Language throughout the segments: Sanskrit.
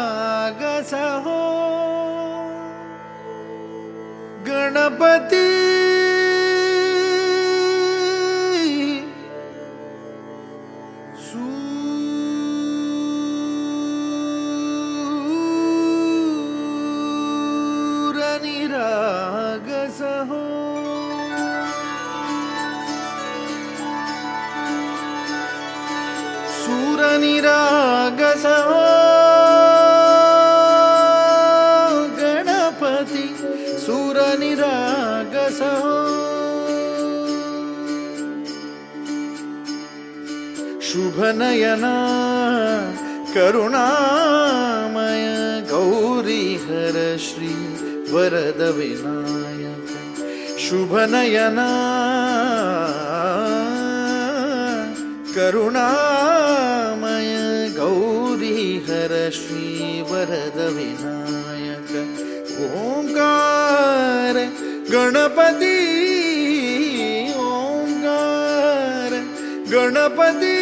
सूरनिरागसहो गणपति सूरनिरागसहो सूरनिरागसहो गणपति सूरनिरागसहो शुभनयना करुणामय गौरीहर श्री वरद विनायक शुभनयना करुणामय श्रीहर विनायक ओंकार, गणपति ओंकार, गणपति,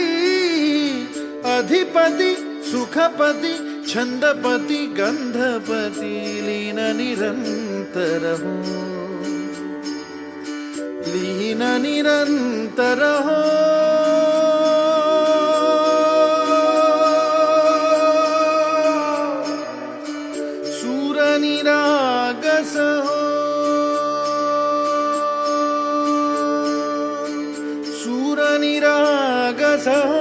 अधिपति, सुखपति, छंदपति, गंधपति, लीन निरंतर हो। लीन निरन्तरहो निरागसः